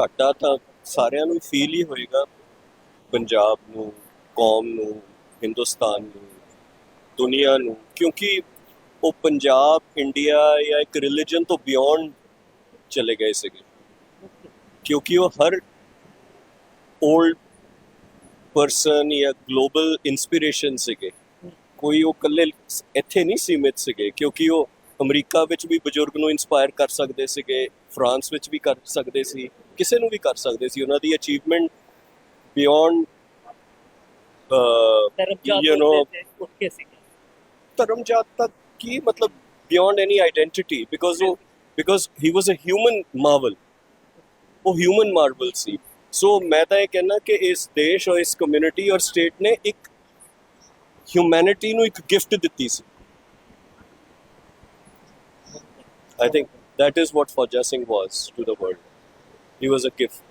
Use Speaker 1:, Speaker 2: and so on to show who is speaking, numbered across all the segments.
Speaker 1: ਘਾਟਾ ਤਾਂ ਸਾਰਿਆਂ ਨੂੰ ਫੀਲ ਹੀ ਹੋਏਗਾ। ਪੰਜਾਬ ਨੂੰ, ਕੌਮ ਨੂੰ, ਹਿੰਦੁਸਤਾਨ ਨੂੰ, ਦੁਨੀਆ ਨੂੰ। ਕਿਉਂਕਿ ਉਹ ਪੰਜਾਬ ਇੰਡੀਆ ਜਾਂ ਇੱਕ ਰਿਲੀਜਨ ਤੋਂ ਬਿਯੋਂਡ ਚਲੇ ਗਏ ਸੀਗੇ। ਕਿਉਂਕਿ ਉਹ ਹਰ 올ਡ ਪਰਸਨ ਜਾਂ ਗਲੋਬਲ ਇਨਸਪੀਰੇਸ਼ਨ ਸੀਗੇ। ਕੋਈ ਉਹ ਇਕੱਲੇ ਇੱਥੇ ਨਹੀਂ ਸੀਮਿਤ ਸੀਗੇ। ਕਿਉਂਕਿ ਉਹ ਅਮਰੀਕਾ ਵਿੱਚ ਵੀ ਬਜ਼ੁਰਗ ਨੂੰ ਇਨਸਪਾਇਰ ਕਰ ਸਕਦੇ ਸੀਗੇ, ਫਰਾਂਸ ਵਿੱਚ ਵੀ ਕਰ ਸਕਦੇ ਸੀ। ਕਿਸੇ ਨੂੰ ਵੀ ਕਰ ਸਕਦੇ ਸੀ ਉਹਨਾਂ ਦੀ ਅਚੀਵਮੈਂਟ ਬਿਯੋਂਡ know-
Speaker 2: ਤੇ ਉੱਠ ਸੀ
Speaker 1: ਧਰਮ ਜਾਤ ਤੱਕ ਕੀ ਮਤਲਬ ਬਿਯੋਂਡ ਐਨੀ ਆਇਡੈਂਟੀਟੀ ਬਿਕੋਜ਼ ਉਹ because he was a human marvel ਉਹ ਹਿਊਮਨ ਮਾਰਵਲ ਸੀ। ਸੋ ਮੈਂ ਤਾਂ ਇਹ ਕਹਿਣਾ ਕਿ ਇਸ ਦੇਸ਼ ਔਰ ਇਸ ਕਮਿਊਨਿਟੀ ਔਰ ਸਟੇਟ ਨੇ ਇੱਕ ਹਿਊਮੈਨਿਟੀ ਨੂੰ ਇੱਕ ਗਿਫਟ ਦਿੱਤੀ ਸੀ। I think that is what Fauja Singh was to the world. He was a gift.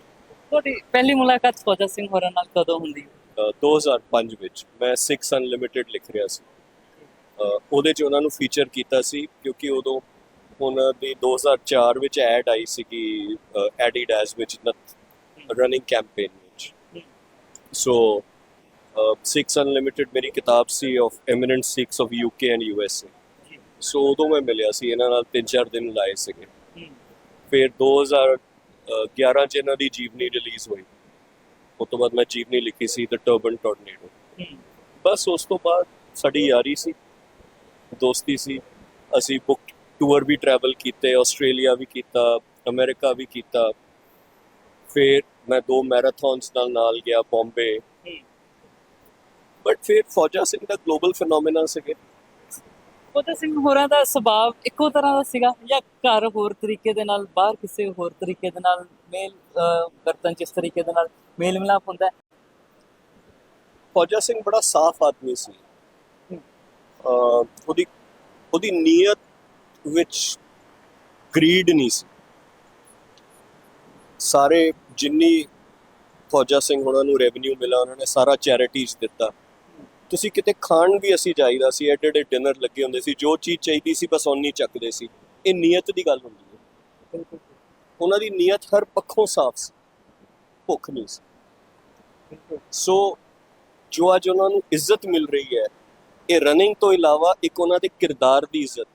Speaker 2: ਤੁਹਾਡੀ ਪਹਿਲੀ ਮੁਲਾਕਾਤ ਫੌਜਾ ਸਿੰਘ ਹੋਰਾਂ ਨਾਲ ਕਦੋਂ ਹੁੰਦੀ?
Speaker 1: ਅਹ 2005 ਵਿੱਚ ਮੈਂ 6 ਅਨਲਿਮਿਟਿਡ ਲਿਖ ਰਿਹਾ ਸੀ। ਅਹ ਉਹਦੇ 'ਚ ਉਹਨਾਂ ਨੂੰ ਫੀਚਰ ਕੀਤਾ ਸੀ ਕਿਉਂਕਿ ਉਦੋਂ ਉਹਨਾਂ ਦੀ 2004 ਵਿੱਚ ਐਡ ਆਈ ਸੀਗੀ ਐਡੀਡਾਸ ਵਿੱਚ ਰਨਿੰਗ ਕੈਂਪੇਨ ਵਿੱਚ। ਸੋ 6 ਅਨਲਿਮਿਟਿਡ ਮੇਰੀ ਕਿਤਾਬ ਸੀ of eminent Sikhs of UK and USA so ਉਦੋਂ ਮੈਂ ਮਿਲਿਆ ਸੀ ਇਹਨਾਂ ਨਾਲ 3-4 ਦਿਨ ਲਾਏ ਸੀਗੇ। ਫਿਰ 2011 ਚ ਇਹਨਾਂ ਦੀ ਜੀਵਨੀ ਰਿਲੀਜ਼ ਹੋਈ। ਉਸ ਤੋਂ ਬਾਅਦ ਮੈਂ ਜੀਵਨੀ ਲਿਖੀ ਸੀ ਦ ਟਰਬਨ ਟੋਰਨੇਡੋ ਬਸ ਉਸ ਤੋਂ ਬਾਅਦ ਸਾਡੀ ਯਾਰੀ ਸੀ ਦੋਸਤੀ ਸੀ। ਅਸੀਂ ਬੁੱਕ ਟੂਰ ਵੀ ਟਰੈਵਲ ਕੀਤੇ ਆਸਟ੍ਰੇਲੀਆ ਵੀ ਕੀਤਾ ਅਮਰੀਕਾ ਵੀ ਕੀਤਾ। ਫਿਰ ਮੈਂ ਦੋ ਮੈਰਾਥਨਸ ਨਾਲ ਨਾਲ ਗਿਆ ਬੰਬੇ ਬਟ ਫਿਰ ਫੌਜਾ ਸਿੰਘ ਦਾ ਗਲੋਬਲ ਫੀਨੋਮੀਨਾ ਸੀਗੇ।
Speaker 2: ਫੌਜਾ ਸਿੰਘ ਹੋਰਾਂ ਦਾ ਸੁਭਾਅ ਇੱਕੋ ਤਰ੍ਹਾਂ ਦਾ ਸੀਗਾ ਜਾਂ ਘਰ ਹੋਰ ਤਰੀਕੇ ਦੇ ਨਾਲ, ਬਾਹਰ ਕਿਸੇ ਹੋਰ ਤਰੀਕੇ ਦੇ ਨਾਲ, ਮੇਲ ਵਰਤਨ ਜਿਸ ਤਰੀਕੇ ਦੇ ਨਾਲ ਮੇਲ ਮਿਲਾਪ ਹੁੰਦਾ?
Speaker 1: ਫੌਜਾ ਸਿੰਘ ਬੜਾ ਸਾਫ਼ ਆਦਮੀ ਸੀ। ਉਹਦੀ ਉਹਦੀ ਨੀਅਤ ਵਿੱਚ ਗਰੀਡ ਨਹੀਂ ਸੀ। ਸਾਰੇ ਜਿੰਨੀ ਫੌਜਾ ਸਿੰਘ ਉਹਨਾਂ ਨੂੰ ਰੈਵਨਿਊ ਮਿਲਾ, ਉਹਨਾਂ ਨੇ ਸਾਰਾ ਚੈਰਿਟੀਜ਼ ਦਿੱਤਾ। ਤੁਸੀਂ ਕਿਤੇ ਖਾਣ ਵੀ ਅਸੀਂ ਜਾਈਦਾ ਸੀ ਐਡੇ ਐਡੇ ਡਿਨਰ ਲੱਗੇ ਹੁੰਦੇ ਸੀ ਜੋ ਚੀਜ਼ ਚਾਹੀਦੀ ਸੀ ਬਸ ਓਨੀ ਚੱਕਦੇ ਸੀ। ਇਹ ਨੀਅਤ ਦੀ ਗੱਲ ਹੁੰਦੀ ਹੈ।
Speaker 2: ਬਿਲਕੁਲ।
Speaker 1: ਉਹਨਾਂ ਦੀ ਨੀਅਤ ਹਰ ਪੱਖੋਂ ਸਾਫ਼ ਸੀ ਭੁੱਖ ਨਹੀਂ ਸੀ। ਸੋ ਜੋ ਅੱਜ ਉਹਨਾਂ ਨੂੰ ਇੱਜ਼ਤ ਮਿਲ ਰਹੀ ਹੈ ਇਹ ਰਨਿੰਗ ਤੋਂ ਇਲਾਵਾ ਇੱਕ ਉਹਨਾਂ ਦੇ ਕਿਰਦਾਰ ਦੀ ਇੱਜ਼ਤ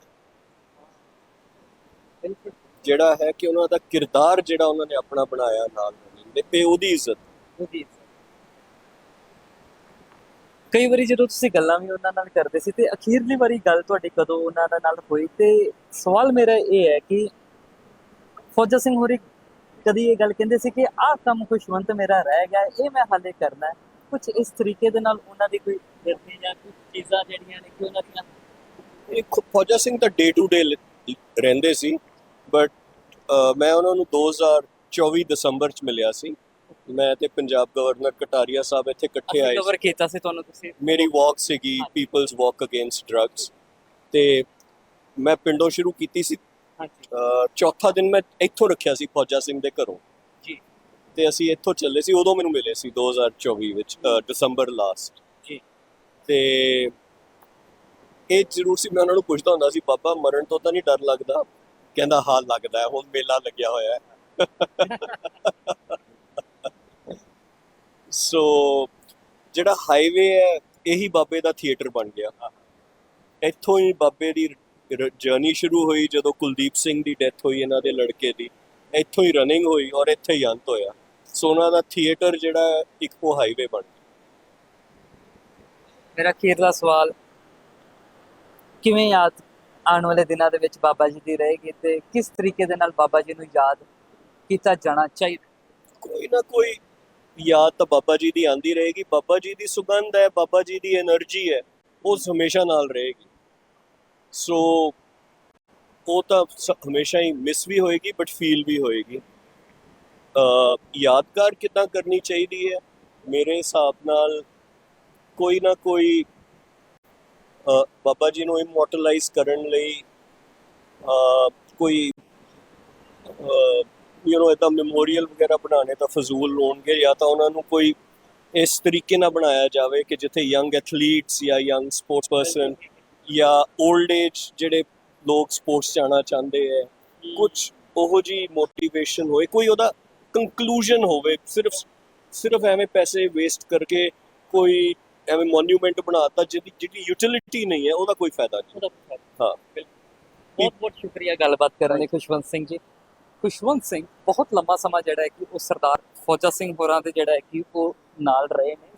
Speaker 2: ਬਿਲਕੁਲ।
Speaker 1: ਜਿਹੜਾ ਹੈ ਕਿ ਉਹਨਾਂ ਦਾ ਕਿਰਦਾਰ ਜਿਹੜਾ ਉਹਨਾਂ ਨੇ ਆਪਣਾ ਬਣਾਇਆ ਨਾਲ running ਦੇ ਇਹ ਉਹਦੀ ਇੱਜ਼ਤ
Speaker 2: ਉਹਦੀ ਕਈ ਵਾਰੀ ਜਦੋਂ ਤੁਸੀਂ ਗੱਲਾਂ ਵੀ ਉਹਨਾਂ ਨਾਲ ਕਰਦੇ ਸੀ ਤੇ ਅਖੀਰਲੀ ਵਾਰੀ ਗੱਲ ਤੁਹਾਡੀ ਕਦੋਂ ਉਹਨਾਂ ਦੇ ਨਾਲ ਹੋਈ ਤੇ ਸਵਾਲ ਮੇਰਾ ਇਹ ਹੈ ਕਿ ਫੌਜਾ ਸਿੰਘ ਹੋਰੀ ਕਦੀ ਇਹ ਗੱਲ ਕਹਿੰਦੇ ਸੀ ਕਿ ਆਹ ਕੰਮ ਖੁਸ਼ਵੰਤ ਮੇਰਾ ਰਹਿ ਗਿਆ, ਇਹ ਮੈਂ ਹਾਲੇ ਕਰਨਾ ਹੈ। ਕੁਝ ਇਸ ਤਰੀਕੇ ਦੇ ਨਾਲ ਉਹਨਾਂ ਦੀ ਕੋਈ ਜਰਨੀ ਜਾਂ ਕੁਝ ਚੀਜ਼ਾਂ ਜਿਹੜੀਆਂ ਨੇ ਕਿ ਉਹਨਾਂ ਦੀਆਂ
Speaker 1: ਇਹ ਫੌਜਾ ਸਿੰਘ ਤਾਂ ਡੇ ਟੂ ਡੇ ਰਹਿੰਦੇ ਸੀ ਬਟ ਮੈਂ ਉਹਨਾਂ ਨੂੰ 2024 ਦਸੰਬਰ ਚ ਮਿਲਿਆ ਸੀ। ਮੈਂ ਤੇ ਪੰਜਾਬ ਗਵਰਨਰ ਕਟਾਰੀਆ ਸਾਹਿਬ ਇੱਥੇ ਇਕੱਠੇ ਆਏ
Speaker 2: ਕਵਰ ਕੀਤਾ ਸੀ ਤੁਹਾਨੂੰ ਤੁਸੀਂ।
Speaker 1: ਮੇਰੀ ਵਾਕ ਸੀਗੀ ਪੀਪਲਸ ਵਾਕ ਅਗੇਂਸਟ ਡਰੱਗਸ ਤੇ ਮੈਂ ਪਿੰਡੋਂ ਸ਼ੁਰੂ ਕੀਤੀ ਸੀ। ਚੌਥਾ ਦਿਨ ਮੈਂ ਇੱਥੋਂ ਰੱਖਿਆ ਸੀ ਫੌਜਾ ਸਿੰਘ ਦੇ ਘਰੋਂ।
Speaker 2: ਜੀ।
Speaker 1: ਤੇ ਅਸੀਂ ਇੱਥੋਂ ਚੱਲੇ ਸੀ ਉਦੋਂ ਮੈਨੂੰ ਮਿਲੇ ਸੀ 2024 ਵਿੱਚ ਦਸੰਬਰ ਲਾਸਟ
Speaker 2: ਜੀ।
Speaker 1: ਤੇ ਇਹ ਜ਼ਰੂਰ ਸੀ ਮੈਂ ਉਹਨਾਂ ਨੂੰ ਪੁੱਛਦਾ ਹੁੰਦਾ ਸੀ ਬਾਬਾ ਮਰਨ ਤੋਂ ਤਾਂ ਨਹੀਂ ਡਰ ਲੱਗਦਾ? ਕਹਿੰਦਾ ਹਾਂ ਲੱਗਦਾ ਹੁਣ ਮੇਲਾ ਲੱਗਿਆ ਹੋਇਆ ਹੈ। ਸੋ ਜਿਹੜਾ ਹਾਈਵੇ ਹੈ ਇਹੀ ਬਾਬੇ ਦਾ ਥੀਏਟਰ ਬਣ ਗਿਆ। ਇੱਥੋਂ ਹੀ ਬਾਬੇ ਦੀ ਜਰਨੀ ਸ਼ੁਰੂ ਹੋਈ ਜਦੋਂ ਕੁਲਦੀਪ ਸਿੰਘ ਦੀ ਡੈਥ ਹੋਈ ਇਹਨਾਂ ਦੇ ਲੜਕੇ ਦੀ। ਇੱਥੋਂ ਹੀ ਰਨਿੰਗ ਹੋਈ ਔਰ ਇੱਥੇ ਹੀ ਅੰਤ ਹੋਇਆ। ਸੋ ਉਹਨਾਂ ਦਾ ਥੀਏਟਰ ਜਿਹੜਾ ਇੱਕ ਉਹ ਹਾਈਵੇ ਬਣ ਗਿਆ।
Speaker 2: ਮੇਰਾ ਅਖੀਰ ਦਾ ਸਵਾਲ ਕਿਵੇਂ ਯਾਦ ਆਉਣ ਵਾਲੇ ਦਿਨਾਂ ਦੇ ਵਿੱਚ ਬਾਬਾ ਜੀ ਦੀ ਰਹੇਗੀ ਤੇ ਕਿਸ ਤਰੀਕੇ ਦੇ ਨਾਲ ਬਾਬਾ ਜੀ ਨੂੰ ਯਾਦ ਕੀਤਾ ਜਾਣਾ ਚਾਹੀਦਾ?
Speaker 1: ਕੋਈ ਨਾ ਕੋਈ ਯਾਦ ਤਾਂ ਬਾਬਾ ਜੀ ਦੀ ਆਂਦੀ ਰਹੇਗੀ। ਬਾਬਾ ਜੀ ਦੀ ਸੁਗੰਧ ਹੈ, ਬਾਬਾ ਜੀ ਦੀ એનર્ਜੀ ਹੈ, ਉਹ ਹਮੇਸ਼ਾ ਨਾਲ ਰਹੇਗੀ। ਸੋ ਉਹ ਤਾਂ ਹਮੇਸ਼ਾ ਹੀ ਮਿਸ ਵੀ ਹੋਏਗੀ ਬਟ ਫੀਲ ਵੀ ਹੋਏਗੀ। ਯਾਦਗਾਰ ਕਿਦਾਂ ਕਰਨੀ ਚਾਹੀਦੀ ਹੈ? ਮੇਰੇ ਹਿਸਾਬ ਨਾਲ ਕੋਈ ਨਾ ਕੋਈ ਬਾਬਾ ਜੀ ਨੂੰ ਇਮੋਰਟਲਾਈਜ਼ ਕਰਨ ਲਈ ਕੋਈ ਯੂ نو ਇਦਾਂ ਮੈਮੋਰੀਅਲ ਵਗੈਰਾ ਬਣਾਣੇ ਤਾਂ ਫਜ਼ੂਲ ਹੋਣਗੇ ਜਾਂ ਤਾਂ ਉਹਨਾਂ ਨੂੰ ਕੋਈ ਇਸ ਤਰੀਕੇ ਨਾਲ ਬਣਾਇਆ ਜਾਵੇ ਕਿ ਜਿੱਥੇ ਯੰਗ ਐਥਲੀਟਸ ਜਾਂ ਯੰਗ ਸਪੋਰਟਸ ਪਰਸਨ ਜਾਂ 올ਡ ਏਜ ਜਿਹੜੇ ਲੋਕ ਸਪੋਰਟਸ ਜਾਣਾ ਚਾਹੁੰਦੇ ਐ ਕੁਝ ਉਹੋ ਜੀ ਮੋਟੀਵੇਸ਼ਨ ਹੋਏ ਕੋਈ ਉਹਦਾ ਕੰਕਲੂਜਨ ਹੋਵੇ ਸਿਰਫ ਸਿਰਫ ਐਵੇਂ ਪੈਸੇ ਵੇਸਟ ਕਰਕੇ ਕੋਈ ਐਵੇਂ ਮੋਨੂਮੈਂਟ ਬਣਾਤਾ ਜਿਹਦੀ ਜਿਹੜੀ ਯੂਟਿਲਿਟੀ ਨਹੀਂ ਹੈ ਉਹਦਾ ਕੋਈ ਫਾਇਦਾ ਨਹੀਂ। ਹਾਂ। ਬਿਲਕੁਲ।
Speaker 2: ਬਹੁਤ ਬਹੁਤ ਸ਼ੁਕਰੀਆ ਗੱਲਬਾਤ ਕਰਨ ਲਈ ਖੁਸ਼ਵੰਤ ਸਿੰਘ ਜੀ। ਖੁਸ਼ਵੰਤ ਸਿੰਘ, ਬਹੁਤ ਲੰਮਾ ਸਮਾਂ ਜਿਹੜਾ ਹੈ ਕਿ ਉਹ ਸਰਦਾਰ ਫੌਜਾ ਸਿੰਘ ਹੋਰਾਂ ਦੇ ਜਿਹੜਾ ਹੈ ਕਿ ਉਹ ਨਾਲ ਰਹੇ ਨੇ।